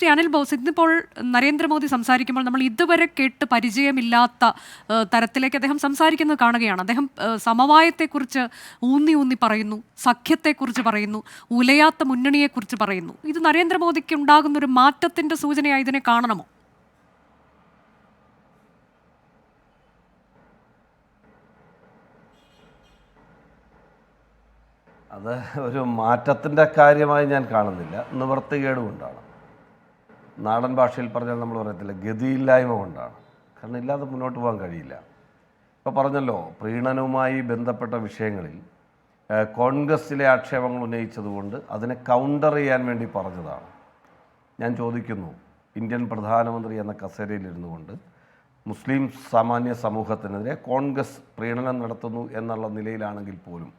Shri Anil boss ഇന്നിപ്പോൾ നരേന്ദ്രമോദി സംസാരിക്കുമ്പോൾ നമ്മൾ ഇതുവരെ കേട്ട് പരിചയമില്ലാത്ത തരത്തിലേക്ക് അദ്ദേഹം സംസാരിക്കുന്നത് കാണുകയാണ്. അദ്ദേഹം സമവായത്തെക്കുറിച്ച് ഊന്നി ഊന്നി പറയുന്നു സഖ്യത്തെക്കുറിച്ച് പറയുന്നു ഉലയാത്ത മുന്നണിയെക്കുറിച്ച് പറയുന്നു. ഇത് നരേന്ദ്രമോദിക്ക് ഉണ്ടാകുന്ന ഒരു മാറ്റത്തിന്റെ സൂചനയായി ഇതിനെ കാണണമോ? അത് ഒരു മാറ്റത്തിന്റെ കാര്യമായി ഞാൻ കാണുന്നില്ല. നിവർത്തികേട് കൊണ്ടാണ് നാടൻ ഭാഷയിൽ പറഞ്ഞാൽ നമ്മൾ പറയത്തില്ല ഗതിയില്ലായ്മ കൊണ്ടാണ്. കാരണം ഇല്ലാതെ മുന്നോട്ട് പോകാൻ കഴിയില്ല. ഇപ്പോൾ പറഞ്ഞല്ലോ പ്രീണനവുമായി ബന്ധപ്പെട്ട വിഷയങ്ങളിൽ കോൺഗ്രസ്സിലെ ആക്ഷേപങ്ങൾ ഉന്നയിച്ചതുകൊണ്ട് അതിനെ കൗണ്ടർ ചെയ്യാൻ വേണ്ടി പറഞ്ഞതാണ്. ഞാൻ ചോദിക്കുന്നു ഇന്ത്യൻ പ്രധാനമന്ത്രി എന്ന കസേരയിലിരുന്നു കൊണ്ട് മുസ്ലിം സാമാന്യ സമൂഹത്തിനെതിരെ കോൺഗ്രസ് പ്രീണനം നടത്തുന്നു എന്നുള്ള നിലയിലാണെങ്കിൽ പോലും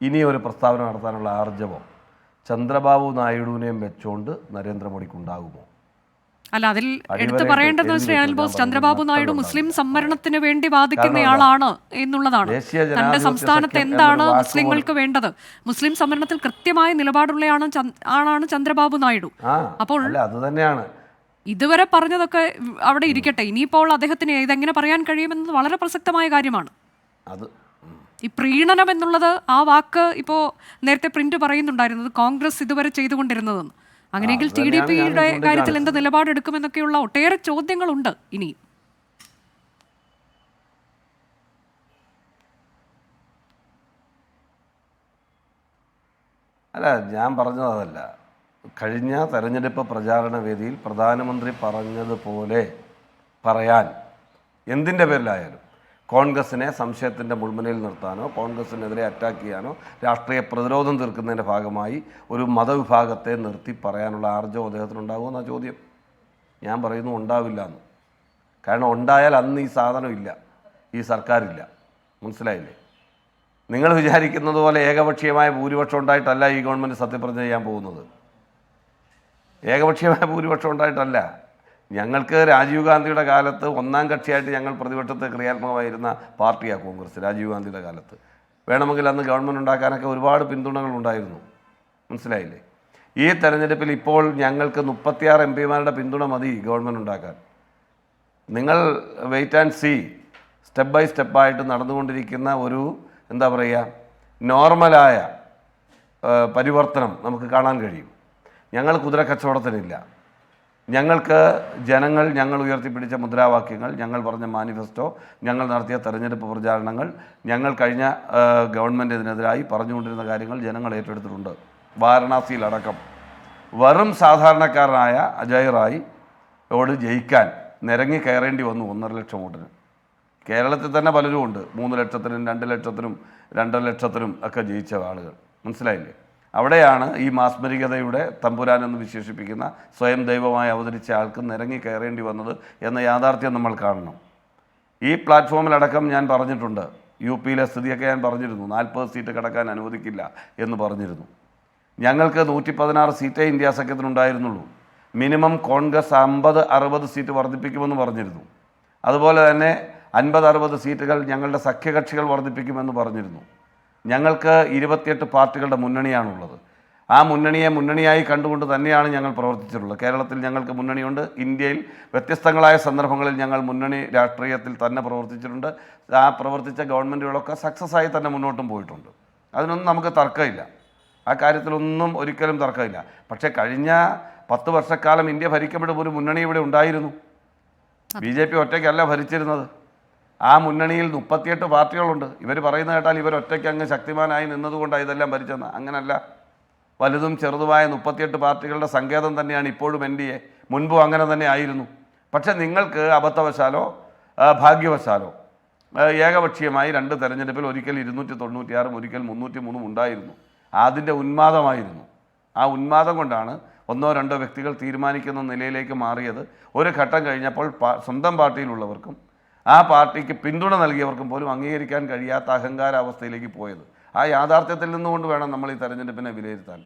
ഇനി ഒരു പ്രസ്താവന നടത്താനുള്ള ആർജവം ചന്ദ്രബാബു നായിഡുവിനെയും വെച്ചുകൊണ്ട് നരേന്ദ്രമോദിക്ക് ഉണ്ടാകുമോ? അല്ല അതിൽ എടുത്തു പറയേണ്ടത് ശ്രീ അനിൽ ബോസ് ചന്ദ്രബാബു നായിഡു മുസ്ലിം സംവരണത്തിന് വേണ്ടി വാദിക്കുന്നയാളാണ് എന്നുള്ളതാണ്. തന്റെ സംസ്ഥാനത്ത് എന്താണ് മുസ്ലിങ്ങൾക്ക് വേണ്ടത്? മുസ്ലിം സംവരണത്തിൽ കൃത്യമായ നിലപാടുള്ളയാണ് ആളാണ് ചന്ദ്രബാബു നായിഡു? അപ്പോൾ ഇതുവരെ പറഞ്ഞതൊക്കെ അവിടെ ഇരിക്കട്ടെ. ഇനിയിപ്പോൾ അദ്ദേഹത്തിന് ഇതെങ്ങനെ പറയാൻ കഴിയുമെന്നത് വളരെ പ്രസക്തമായ കാര്യമാണ്. ഈ പ്രീണനം എന്നുള്ളത് ആ വാക്ക് ഇപ്പോൾ നേരത്തെ പ്രിന്റ് പറയുന്നുണ്ടായിരുന്നത് കോൺഗ്രസ് ഇതുവരെ ചെയ്തുകൊണ്ടിരുന്നതെന്ന്. അങ്ങനെയെങ്കിൽ ടി ഡി പിയുടെ കാര്യത്തിൽ എന്ത്. നിലപാടെടുക്കുമെന്നൊക്കെയുള്ള ഒട്ടേറെ ചോദ്യങ്ങളുണ്ട് ഇനി അല്ല ഞാൻ പറഞ്ഞതല്ല കഴിഞ്ഞ തെരഞ്ഞെടുപ്പ് പ്രചാരണ വേദിയിൽ പ്രധാനമന്ത്രി പറഞ്ഞതുപോലെ പറയാൻ എന്തിന്റെ പേരിലായാലും കോൺഗ്രസിനെ സംശയത്തിന്റെ മുൾമുനയിൽ നിർത്താനോ കോൺഗ്രസിനെതിരെ അറ്റാക്ക് ചെയ്യാനോ രാഷ്ട്രീയ പ്രതിരോധം തീർക്കുന്നതിന്റെ ഭാഗമായി ഒരു മതവിഭാഗത്തെ നിർത്തി പറയാനുള്ള ആർജവം അദ്ദേഹത്തിനുണ്ടാകുമെന്നാ ചോദ്യം. ഞാൻ പറയുന്നു ഉണ്ടാവില്ല എന്ന്. കാരണം ഉണ്ടായാൽ അന്ന് ഈ സാധനമില്ല ഈ സർക്കാരില്ല. മനസ്സിലായില്ലേ? നിങ്ങൾ വിചാരിക്കുന്നത് പോലെ ഏകപക്ഷീയമായ ഭൂരിപക്ഷം ഉണ്ടായിട്ടല്ല ഈ ഗവൺമെന്റ് സത്യപ്രതിജ്ഞ ചെയ്യാൻ പോകുന്നത്. ഏകപക്ഷീയമായ ഭൂരിപക്ഷം ഉണ്ടായിട്ടല്ല. ഞങ്ങൾക്ക് രാജീവ് ഗാന്ധിയുടെ കാലത്ത് ഒന്നാം കക്ഷിയായിട്ട് ഞങ്ങൾ പ്രതിപക്ഷത്തെ ക്രിയാത്മകമായിരുന്ന പാർട്ടിയാണ് കോൺഗ്രസ് രാജീവ് ഗാന്ധിയുടെ കാലത്ത്. വേണമെങ്കിൽ അന്ന് ഗവൺമെന്റ് ഉണ്ടാക്കാനൊക്കെ ഒരുപാട് പിന്തുണകൾ ഉണ്ടായിരുന്നു. മനസ്സിലായില്ലേ? ഈ തെരഞ്ഞെടുപ്പിൽ ഇപ്പോൾ ഞങ്ങൾക്ക് മുപ്പത്തിയാറ് എം പിമാരുടെ പിന്തുണ മതി ഗവൺമെന്റ് ഉണ്ടാക്കാൻ. നിങ്ങൾ wait and see step by സ്റ്റെപ്പായിട്ട് നടന്നുകൊണ്ടിരിക്കുന്ന ഒരു എന്താ പറയുക നോർമലായ പരിവർത്തനം നമുക്ക് കാണാൻ കഴിയും. ഞങ്ങൾ കുതിര കച്ചവടത്തിനില്ല ഞങ്ങൾക്ക് ജനങ്ങൾ ഞങ്ങൾ ഉയർത്തിപ്പിടിച്ച മുദ്രാവാക്യങ്ങൾ ഞങ്ങൾ പറഞ്ഞ മാനിഫെസ്റ്റോ ഞങ്ങൾ നടത്തിയ തെരഞ്ഞെടുപ്പ് പ്രചാരണങ്ങൾ ഞങ്ങൾ കഴിഞ്ഞ ഗവൺമെന്റ് ഗവൺമെന്റിനെതിരായി പറഞ്ഞുകൊണ്ടിരുന്ന കാര്യങ്ങൾ ജനങ്ങൾ ഏറ്റെടുത്തിട്ടുണ്ട്. വാരണാസിയിലടക്കം. വെറും സാധാരണക്കാരനായ അജയ് റായി ഓട് ജയിക്കാൻ നിരങ്ങി കയറേണ്ടി വന്നു ഒന്നര ലക്ഷം വോട്ടിന്. കേരളത്തിൽ തന്നെ പലരും ഉണ്ട് മൂന്ന് ലക്ഷത്തിനും രണ്ട് ലക്ഷത്തിനും രണ്ടര ലക്ഷത്തിനും ഒക്കെ ജയിച്ച ആളുകൾ. മനസ്സിലായില്ലേ? അവിടെയാണ് ഈ മാസ്മരികതയുടെ തമ്പുരാൻ എന്ന് വിശേഷിപ്പിക്കുന്ന സ്വയം ദൈവമായി അവതരിച്ച ആൾക്ക് നിരങ്ങി കയറേണ്ടി വന്നത് എന്ന യാഥാർത്ഥ്യം നമ്മൾ കാണണം. ഈ പ്ലാറ്റ്ഫോമിലടക്കം ഞാൻ പറഞ്ഞിട്ടുണ്ട്. യു പിയിലെ സ്ഥിതിയൊക്കെ ഞാൻ പറഞ്ഞിരുന്നു. നാൽപ്പത് സീറ്റ് കിടക്കാൻ അനുവദിക്കില്ല എന്ന് പറഞ്ഞിരുന്നു. ഞങ്ങൾക്ക് നൂറ്റി പതിനാറ് സീറ്റേ ഇന്ത്യ സഖ്യത്തിനുണ്ടായിരുന്നുള്ളൂ. മിനിമം കോൺഗ്രസ് അമ്പത് അറുപത് സീറ്റ് വർദ്ധിപ്പിക്കുമെന്ന് പറഞ്ഞിരുന്നു. അതുപോലെ തന്നെ അൻപത് അറുപത് സീറ്റുകൾ ഞങ്ങളുടെ സഖ്യകക്ഷികൾ വർദ്ധിപ്പിക്കുമെന്ന് പറഞ്ഞിരുന്നു. ഞങ്ങൾക്ക് ഇരുപത്തിയെട്ട് പാർട്ടികളുടെ മുന്നണിയാണുള്ളത്. ആ മുന്നണിയെ മുന്നണിയായി കണ്ടുകൊണ്ട് തന്നെയാണ് ഞങ്ങൾ പ്രവർത്തിച്ചിട്ടുള്ളത്. കേരളത്തിൽ ഞങ്ങൾക്ക് മുന്നണിയുണ്ട്. ഇന്ത്യയിൽ വ്യത്യസ്തങ്ങളായ സന്ദർഭങ്ങളിൽ ഞങ്ങൾ മുന്നണി രാഷ്ട്രീയത്തിൽ തന്നെ പ്രവർത്തിച്ചിട്ടുണ്ട്. ആ പ്രവർത്തിച്ച ഗവൺമെന്റുകളൊക്കെ സക്സസ് ആയി തന്നെ മുന്നോട്ടും പോയിട്ടുണ്ട്. അതിനൊന്നും നമുക്ക് തർക്കമില്ല. ആ കാര്യത്തിലൊന്നും ഒരിക്കലും തർക്കമില്ല. പക്ഷേ കഴിഞ്ഞ പത്ത് വർഷക്കാലം ഇന്ത്യ ഭരിക്കപ്പെടുമ്പോൾ ഒരു മുന്നണി ഇവിടെ ഉണ്ടായിരുന്നു. ബി ജെ പി ഒറ്റയ്ക്കല്ല ഭരിച്ചിരുന്നത്. ആ മുന്നണിയിൽ മുപ്പത്തിയെട്ട് പാർട്ടികളുണ്ട്. ഇവർ പറയുന്ന കേട്ടാൽ ഇവർ ഒറ്റയ്ക്ക് അങ്ങ് ശക്തിമാനായി നിന്നതുകൊണ്ടാണ് ഇതെല്ലാം ഭരിച്ചെന്ന് അങ്ങനല്ല. വലുതും ചെറുതുമായ മുപ്പത്തിയെട്ട് പാർട്ടികളുടെ സങ്കേതം തന്നെയാണ് ഇപ്പോഴും എൻ ഡി എ. മുൻപും അങ്ങനെ തന്നെ ആയിരുന്നു. പക്ഷേ നിങ്ങൾക്ക് അബദ്ധവശാലോ ഭാഗ്യവശാലോ ഏകപക്ഷീയമായി രണ്ട് തെരഞ്ഞെടുപ്പിൽ ഒരിക്കൽ ഇരുന്നൂറ്റി തൊണ്ണൂറ്റിയാറും ഒരിക്കൽ മുന്നൂറ്റി മൂന്നും ഉണ്ടായിരുന്നു. അതിന്റെ ഉന്മാദമായിരുന്നു. ആ ഉന്മാദം കൊണ്ടാണ് ഒന്നോ രണ്ടോ വ്യക്തികൾ തീരുമാനിക്കുന്ന നിലയിലേക്ക് മാറിയത്. ഒരു ഘട്ടം കഴിഞ്ഞപ്പോൾ സ്വന്തം പാർട്ടിയിലുള്ളവർക്കും ആ പാർട്ടിക്ക് പിന്തുണ നൽകിയവർക്കും പോലും അംഗീകരിക്കാൻ കഴിയാത്ത അഹങ്കാരാവസ്ഥയിലേക്ക് പോയത്. ആ യാഥാർത്ഥ്യത്തിൽ നിന്നുകൊണ്ട് വേണം നമ്മൾ ഈ തെരഞ്ഞെടുപ്പിനെ വിലയിരുത്താൻ.